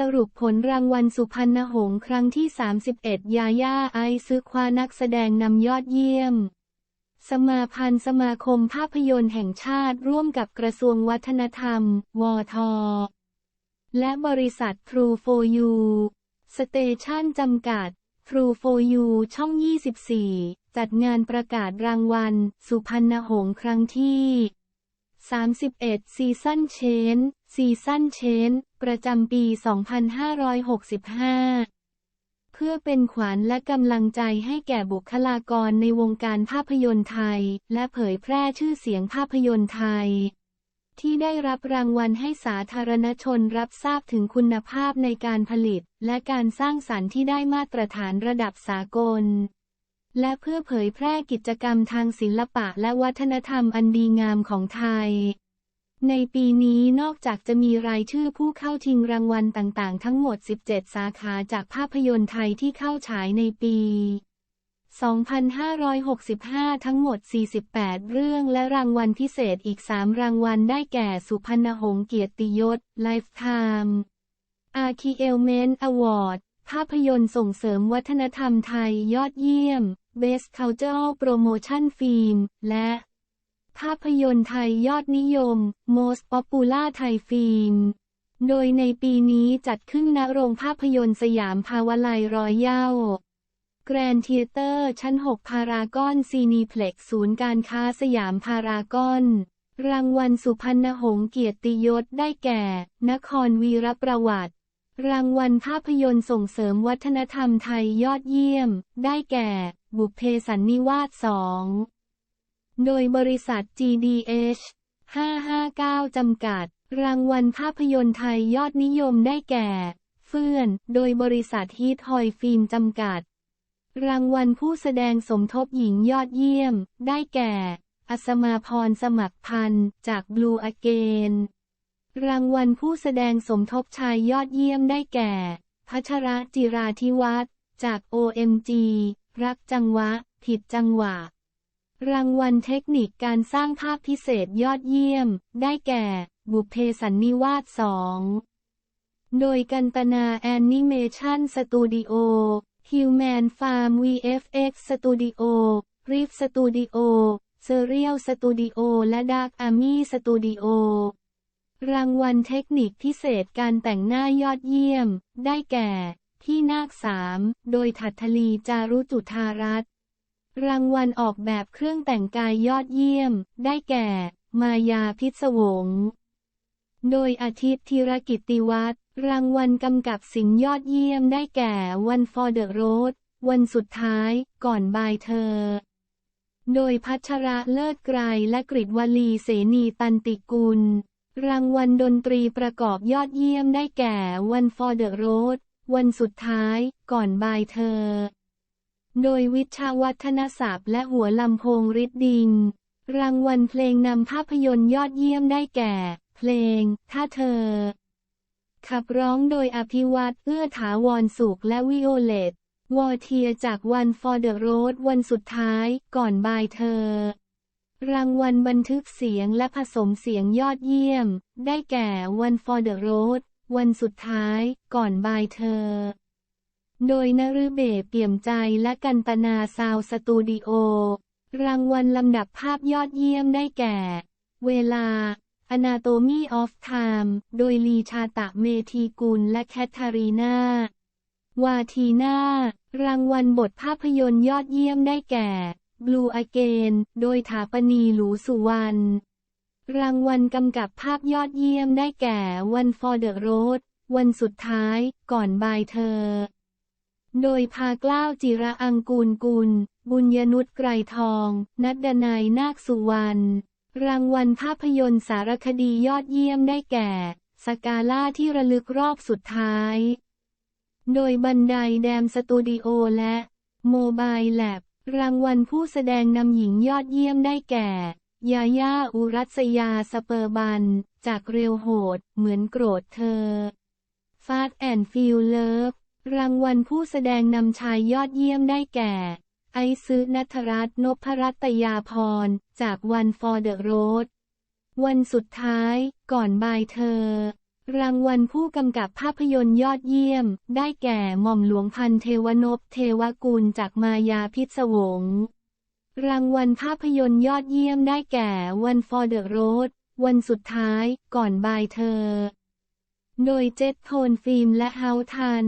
สรุปผลรางวัลสุพรรณหงส์ครั้งที่ 31 ยาย่าไอซ์คว้านักแสดงนำยอดเยี่ยม สมาพันธ์สมาคมภาพยนตร์แห่งชาติร่วมกับกระทรวงวัฒนธรรม วท และบริษัท True for You สเตชันจำกัด True for You ช่อง 24 จัดงานประกาศรางวัล สุพรรณหงส์ครั้งที่ 31 ซีซั่นเชน ซีซั่นเชนประจำปี 2565 เพื่อเป็นขวัญและกำลังใจให้แก่บุคลากรในวงการภาพยนตร์ไทย และเผยแพร่ชื่อเสียงภาพยนตร์ไทย ที่ได้รับรางวัลให้สาธารณชนรับทราบถึงคุณภาพในการผลิต และการสร้างสรรค์ที่ได้มาตรฐานระดับสากลและเพื่อเผยแพร่กิจกรรมทางศิลปะและวัฒนธรรมอันดีงามของไทย ในปีนี้นอกจากจะมีรายชื่อผู้เข้าชิงรางวัลต่างๆ ทั้งหมด 17 สาขาจากภาพยนตร์ไทยที่เข้าฉายในปี 2565 ทั้งหมด 48 เรื่องและรางวัลพิเศษอีก 3 รางวัลได้แก่สุพรรณหงส์เกียรติยศ Lifetime Archielment Award ภาพยนตร์ส่งเสริมวัฒนธรรมไทยยอดเยี่ยม Best Cultural Promotion Film และ ภาพยนตร์ไทยยอดนิยม Most Popular Thai Film โดยในปีนี้จัดขึ้นณโรงภาพยนตร์สยามภาวไลยรอยเย้าแกรนด์เทียเตอร์ชั้น 6 พารากอนซีนีเพล็กศูนย์การค้าสยามพารากอน รางวัลสุพรรณหงส์เกียรติยศได้แก่ นครวีรประวัติ รางวัลภาพยนตร์ส่งเสริมวัฒนธรรมไทยยอดเยี่ยม ได้แก่ บุพเพสันนิวาสสอง โดยบริษัท GDH 559 จำกัด รางวัลภาพยนตร์ไทยยอดนิยมได้แก่ เฟื่อน โดยบริษัทฮีทฮอยฟิล์มจำกัด รางวัลผู้แสดงสมทบหญิงยอดเยี่ยม ได้แก่ อัศมาพรสมัครพันธ์จากบลูอเกนรางวัลผู้แสดงสมทบชายยอดเยี่ยมได้แก่ พัชระจิราธิวัฒน์จาก OMG รักจังหวะ ผิดจังหวะ รางวัลเทคนิคการสร้างภาพพิเศษยอดเยี่ยม ได้แก่ บุพเพสันนิวาสสองโดยกันตนาแอนิเมชันสตูดิโอฮิวแมนฟาร์ม VFX สตูดิโอริฟสตูดิโอเซเรียลสตูดิโอและดาร์กอาร์มี่สตูดิโอรางวัลเทคนิคพิเศษการแต่งหน้ายอดเยี่ยม ได้แก่ที่นาคสาม โดยถัททลีจารุจุธารัต รางวัลออกแบบเครื่องแต่งกายยอดเยี่ยม ได้แก่ มายาพิศวง โดยอาทิตย์ธีรกิตติวัฒน์รางวัลกำกับสินยอดเยี่ยมได้แก่ One for the Road วันสุดท้ายก่อนบายเธอ โดยพัชระเลิศไกรและกฤษวลีเสนีตันติกุล รางวัลดนตรีประกอบยอดเยี่ยมได้แก่ One for the Road วันสุดท้ายก่อนบายเธอ โดยวิชาวัฒนศัพท์และหัวลำโพงริดดิง รางวัลเพลงนำภาพยนตร์ยอดเยี่ยมได้แก่ เพลง ถ้าเธอ ขับร้องโดยอภิวัตเอื้อถาวรสุขและวิโอเลตวอเทียจาก One for the Road วันสุดท้าย ก่อนบายเธอ รางวัลบันทึกเสียงและผสมเสียงยอดเยี่ยม ได้แก่ One for the Road วันสุดท้าย ก่อนบายเธอ โดยนฤเบศเปี่ยมใจและกันตนาซาวสตูดิโอ รางวัลลำดับภาพยอดเยี่ยมได้แก่ เวลา Anatomy of Time โดยลีชาตะเมธีกุลและแคทธารีนาวาทีนารางวัลบทภาพยนตร์ยอดเยี่ยมได้แก่ Blue Again โดยถาปนีหลูสุวรรณ รางวัลกำกับภาพยอดเยี่ยมได้แก่ One for the Road วันสุดท้าย ก่อนบายเธอ โดยพากล้าวจิระอังกูลกุล บุญยนุชไกรทอง นัดดนายนาคสุวรรณ รางวัลภาพยนตร์สารคดียอดเยี่ยมได้แก่ สกาล่าที่ระลึกรอบสุดท้าย โดยบันไดแดมสตูดิโอและโมบายแลบรางวัลผู้แสดงนำหญิงยอดเยี่ยมได้แก่ ยาย่าอุรัสยาสเปอร์บัน จากเรียวโหด เหมือนโกรธเธอฟาดแอนฟิลเลิฟ รางวัลผู้แสดงนำชายยอดเยี่ยมได้แก่ ไอซ์นัทรัตน์นพรัตยาพร จาก One for the Road วันสุดท้าย ก่อนบายเธอ รางวัลผู้กำกับภาพยนตร์ยอดเยี่ยม ได้แก่หม่อมหลวงพันเทวนพเทวกุลจากมายาพิศวง รางวัลภาพยนตร์ยอดเยี่ยมได้แก่ One for the Road วันสุดท้าย ก่อนบายเธอ โดยเจ็ตโทนฟิล์มและเฮาทัน